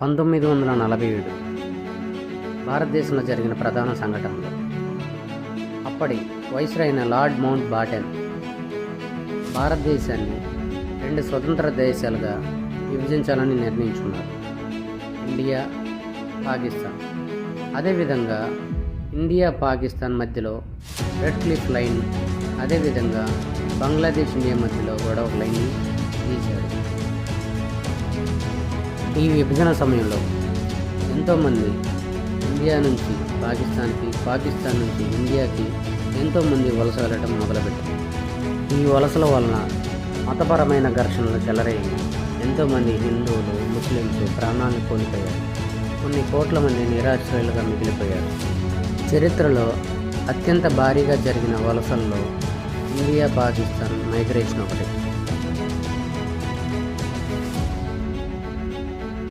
పంతొమ్మిది వందల నలభై ఏడు భారతదేశంలో జరిగిన ప్రధాన సంఘటనలు. అప్పటి వైస్రాయ్ లార్డ్ మౌంట్ బాటెన్ భారతదేశాన్ని రెండు స్వతంత్ర దేశాలుగా విభజించాలని నిర్ణయించుకున్నారు. ఇండియా పాకిస్తాన్. అదేవిధంగా ఇండియా పాకిస్తాన్ మధ్యలో రెడ్ క్లిఫ్ లైన్ అదేవిధంగా బంగ్లాదేశ్ ఇండియా మధ్యలో కూడా ఒక లైన్ గీశాడు ఈ విభజన సమయంలో ఎంతోమంది ఇండియా నుంచి పాకిస్తాన్కి పాకిస్తాన్ నుంచి ఇండియాకి ఎంతోమంది వలస వెళ్ళటం మొదలుపెట్టారు ఈ వలసల వలన మతపరమైన ఘర్షణలు చెలరేగి ఎంతోమంది హిందువులు ముస్లింస్ ప్రాణాలను కోల్పోయారు. కొన్ని కోట్ల మంది నిరాశ్రయులుగా మిగిలిపోయారు. చరిత్రలో అత్యంత భారీగా జరిగిన వలసల్లో ఇండియా పాకిస్తాన్ మైగ్రేషన్ ఒకటి.